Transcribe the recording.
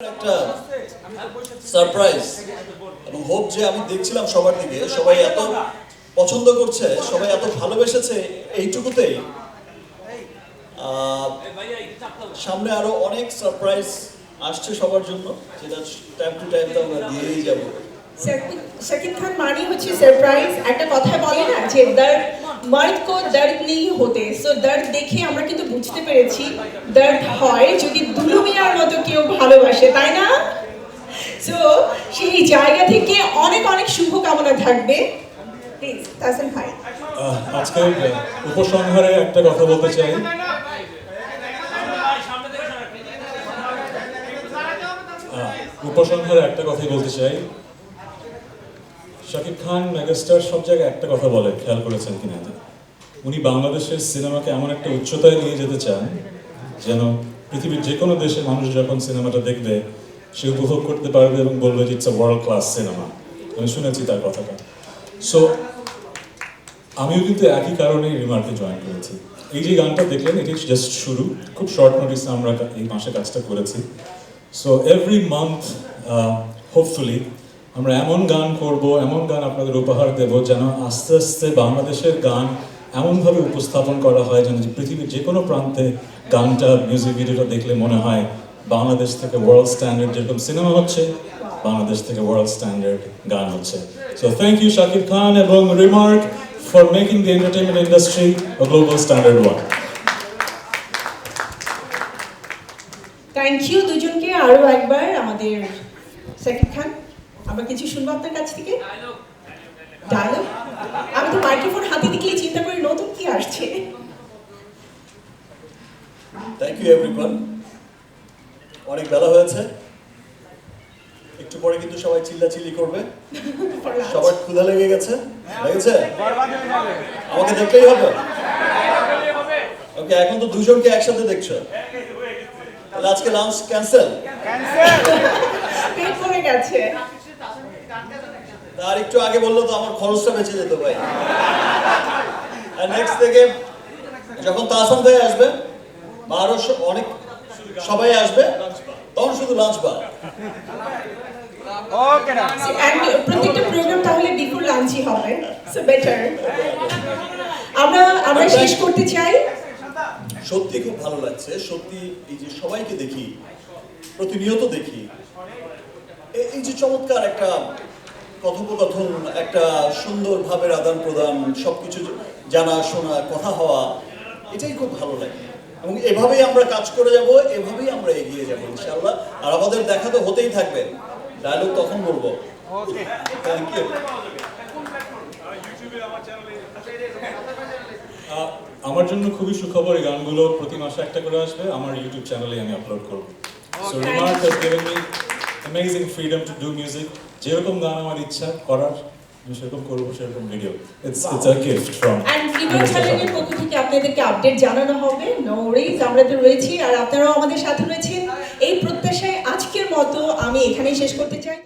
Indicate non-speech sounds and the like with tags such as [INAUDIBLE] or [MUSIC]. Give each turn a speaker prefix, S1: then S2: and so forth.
S1: একটা সারপ্রাইজ আমি দেখছিলাম সবার দিকে, সবাই এত পছন্দ করছে, সবাই এত ভালোবেসেছে এইটুকুতেই। সামনে আরও অনেক সারপ্রাইজ আসছে সবার জন্য, যেটা টাইম টু টাইম তো আমরা দিয়েই যাব।
S2: শাকিব খান মানে হচ্ছে সারপ্রাইজ একটা কথা বলে না যে মর্দ কো দর্দ নেই হতে সো দর্দ দেখে আমরা কিন্তু বুঝতে পেরেছি দর্দ হয় যদি দুলু মিয়ার মতো কেউ ভালোবাসে, তাই না? সো সেই জায়গা থেকে অনেক অনেক শুভকামনা থাকবে। প্লিজ
S3: উপসংহারে একটা কথা বলতে চাই। উপসংহারে একটা কথাই বলতে চাই। শাকিব খান, মেগাস্টার সব জায়গায় একটা কথা বলে, খেয়াল করেছেন কিনা উনি বাংলাদেশের সিনেমাকে এমন একটা উচ্চতায় নিয়ে যেতে চান যেন পৃথিবীর যে কোনো দেশের মানুষ যখন সিনেমাটা দেখবে, সে উপভোগ করতে পারবে এবং বলবে যে it's a world class cinema আমি শুনেছি তার কথাটা। সো আমিও কিন্তু একই কারণেই রিমার্কে জয়েন করেছি। এই যে গানটা দেখলেন এটি জাস্ট শুরু। খুব শর্ট নোটিস আমরা এই মাসে কাজটা করেছি। সো এভরি মান্থ হোপফুলি আমরা এমন গান করব, এমন গান আপনাদের উপহার দেব যেন আস্তে আস্তে বাংলাদেশের গান এমনভাবে উপস্থাপন করা হয় যেন পৃথিবীর যে কোনো প্রান্তে গানটা মিউজিক ভিডিওটা দেখলে মনে হয় বাংলাদেশ থেকে ওয়ার্ল্ড স্ট্যান্ডার্ড যেরকম সিনেমা হচ্ছে, বাংলাদেশ থেকে ওয়ার্ল্ড স্ট্যান্ডার্ড গান হচ্ছে so thank you Shakib Khan এবং Remark for making the entertainment industry global standard one.
S2: Thank you দুজনকে আরও একবার আমাদের শাকিব খান আমরা কিছু শুনব আপনার কাছ থেকে? ডায়লগ আমি তো মাইক্রোফোন হাতে দিকেই চিন্তা করি নতুন কি আসছে?
S1: থ্যাংক ইউ এভরিওয়ান অনেক বেলা হয়েছে। একটু পরে কিন্তু সবাই চিল্লাচিল্লি করবে। [LAUGHS] সবার ক্ষুধা লেগে গেছে। লেগেছে? আমাকে দেখলেই হবে। ওকে এখন তো দুজনকে একসাথে দেখছ। তাহলে আজকে লাঞ্চ ক্যান্সেল
S2: পেট পড়ে গেছে।
S1: তার একটু আগে বলল তো আমার খরচটা বেঁচে যেত ভাই। আর নেক্সট থেকে যখন তাসান ভাই আসবে বা আরও স- অনেক সবাই আসবে তখন শুধু লাঞ্চ বার
S4: না
S2: প্রত্যেকটা প্রোগ্রাম তাহলে বিফোর লাঞ্চই হবে সো বেটার আমরা আমরা শেষ করতে চাই।
S1: সত্যি খুব ভালো লাগছে সত্যি এই যে সবাইকে দেখি প্রতিনিয়ত দেখি। এই যে চমৎকার একটা কথোপকথন একটা সুন্দর ভাবের আদান প্রদান সবকিছু জানা শোনা কথা হওয়া এটাই খুব ভালো লাগে। এবং এভাবেই আমরা কাজ করে যাব এভাবেই আমরা এগিয়ে যাব ইনশাআল্লাহ। আর আমাদের দেখা তো হতেই থাকবে। ডায়লগ তখন বলব। থ্যাংক ইউ
S3: আমার জন্য খুবই সুখবর এই গানগুলো প্রতি মাসে একটা করে আসবে। আমার ইউটিউব চ্যানেলে আমি আপলোড করব। So Remark has given me amazing freedom to do music যেরকম গান আমার ইচ্ছা করার সেরকম করব সেরকম video it's it's a gift from
S2: and video চ্যানেলের পক্ষ থেকে আপনাদেরকে আপডেট জানানো হবে। নো ওয়ারিজ আমরা তো রয়েছি। আর আপনারাও আমাদের সাথে রয়েছেন। এই প্রত্যাশায় আজকের মতো আমি এখানেই শেষ করতে চাই।